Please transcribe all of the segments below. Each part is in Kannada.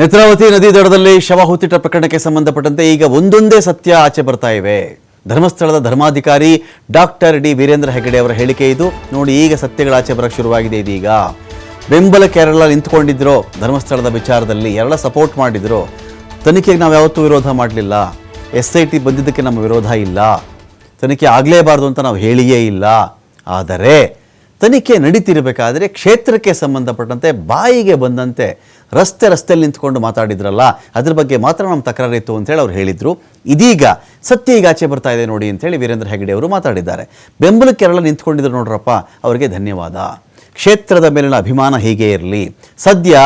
ನೇತ್ರಾವತಿ ನದಿ ದಡದಲ್ಲಿ ಶವ ಹೂತಿಟ್ಟ ಪ್ರಕರಣಕ್ಕೆ ಸಂಬಂಧಪಟ್ಟಂತೆ ಈಗ ಒಂದೊಂದೇ ಸತ್ಯ ಆಚೆ ಬರ್ತಾ ಇವೆ. ಧರ್ಮಸ್ಥಳದ ಧರ್ಮಾಧಿಕಾರಿ ಡಾಕ್ಟರ್ ಡಿ ವೀರೇಂದ್ರ ಹೆಗಡೆ ಅವರ ಹೇಳಿಕೆ ಇದು. ನೋಡಿ ಈಗ ಸತ್ಯಗಳ ಆಚೆ ಬರಕ್ಕೆ ಶುರುವಾಗಿದೆ ಇದೀಗ. ಬೆಂಬಲ ಕೇರಳ ನಿಂತ್ಕೊಂಡಿದ್ರು, ಧರ್ಮಸ್ಥಳದ ವಿಚಾರದಲ್ಲಿ ಎಲ್ಲ ಸಪೋರ್ಟ್ ಮಾಡಿದ್ರು. ತನಿಖೆಗೆ ನಾವು ಯಾವತ್ತೂ ವಿರೋಧ ಮಾಡಲಿಲ್ಲ. ಎಸ್ ಐ ಟಿ ಬಂದಿದ್ದಕ್ಕೆ ನಮ್ಮ ವಿರೋಧ ಇಲ್ಲ. ತನಿಖೆ ಆಗಲೇಬಾರ್ದು ಅಂತ ನಾವು ಹೇಳಿಯೇ ಇಲ್ಲ. ಆದರೆ ತನಿಖೆ ನಡೀತಿರಬೇಕಾದರೆ ಕ್ಷೇತ್ರಕ್ಕೆ ಸಂಬಂಧಪಟ್ಟಂತೆ ಬಾಯಿಗೆ ಬಂದಂತೆ ರಸ್ತೆ ರಸ್ತೆಯಲ್ಲಿ ನಿಂತ್ಕೊಂಡು ಮಾತಾಡಿದ್ರಲ್ಲ, ಅದ್ರ ಬಗ್ಗೆ ಮಾತ್ರ ನಮ್ಮ ತಕರಾರಿತ್ತು ಅಂತೇಳಿ ಅವ್ರು ಹೇಳಿದರು. ಇದೀಗ ಸತ್ಯ ಈಗ ಆಚೆ ಬರ್ತಾ ಇದೆ ನೋಡಿ ಅಂತೇಳಿ ವೀರೇಂದ್ರ ಹೆಗಡೆ ಅವರು ಮಾತಾಡಿದ್ದಾರೆ. ಬೆಂಬಲಕ್ಕೆರಳ ನಿಂತ್ಕೊಂಡಿದ್ರು ನೋಡ್ರಪ್ಪ, ಅವರಿಗೆ ಧನ್ಯವಾದ. ಕ್ಷೇತ್ರದ ಮೇಲಿನ ಅಭಿಮಾನ ಹೀಗೆ ಇರಲಿ. ಸದ್ಯ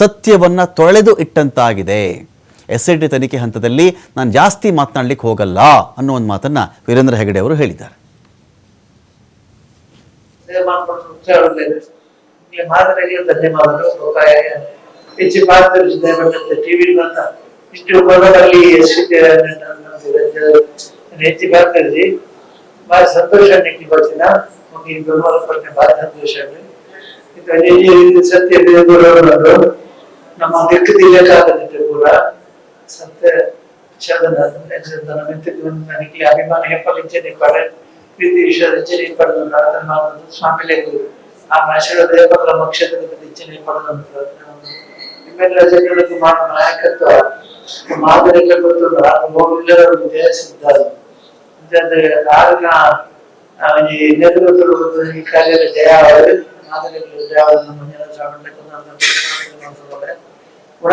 ಸತ್ಯವನ್ನು ತೊಳೆದು ಇಟ್ಟಂತಾಗಿದೆ. ಎಸ್ ಐ ಟಿ ತನಿಖೆ ಹಂತದಲ್ಲಿ ನಾನು ಜಾಸ್ತಿ ಮಾತನಾಡಲಿಕ್ಕೆ ಹೋಗಲ್ಲ ಅನ್ನೋ ಒಂದು ಮಾತನ್ನು ವೀರೇಂದ್ರ ಹೆಗಡೆ ಅವರು ಹೇಳಿದ್ದಾರೆ. ಸೇವೆ ಮಾಡ್ಕೊಂಡು ಉತ್ಸಾಹವಿಲ್ಲ ನಿಮಗೆ ಮಾದರಿಗೆ ಧನ್ಯವಾದಗಳು ಒತ್ತಾಯ ಹೆಚ್ಚು ಪಾತ್ರದಲ್ಲಿದೆ ಮತ್ತೆ ಟಿವಿ ಅಂತ ಇಷ್ಟು ಬರೋದಲ್ಲಿ ಎಷ್ಟು ಹೆಚ್ಚು ಬರ್ತಿದ್ರಿ ಬಹಳ ಸಂತೋಷ ನಿಕ್ಕೆ ಬರ್ತೀನ ನಮಗೆ ಈ ಬೆಂಬಲ ಕೊಟ್ಟೆ ಬಹಳ ಸಂತೋಷ ಇದು ಈ ಸತ್ಯ ದೇವರು ನಮ್ಮ ದಿಕ್ಕದಿಲ್ಲಕ್ಕಾಗದಿತ್ತು ಕೂಡ ಸತ್ಯ ಶಬ್ದ ನಮ್ಮ ನನಗೆ ಅಭಿಮಾನ ಹೆಪ್ಪಲಿಂಚನೆ ಪಡೆ ಪ್ರೀತಿ ವಿಶ್ವದಿಂಚನೆ ಪಡೆದು ನಾವು ಸ್ವಾಮಿಲೇ ಆ ಆಶೀರ್ವಾದ ದೇವರ ಮಕ್ಷೇತ್ರದ ಇಚ್ಛನೆ ಪಡೆದಂತ ನಿಮ್ಮೆಲ್ಲ ಜನರಿಗೆ ಮಾಡುವ ನಾಯಕತ್ವ ಮಾದರಿಗಳ ಗೊತ್ತು ಮೌಲ್ಯರು ಜಯಿಸಿದ್ದಾರೆ ಅಂತಂದ್ರೆ ಕಾರಣ ಆ, ಈ ನೇತೃತ್ವದ ಈ ಕಾರ್ಯದ ಜಯ ಅವರು ಮಾದರಿಗಳ ಜಯ ಅವರು ಮುಂದಿನ ಜನ ಸ್ವಾಮಿ ಗುಣ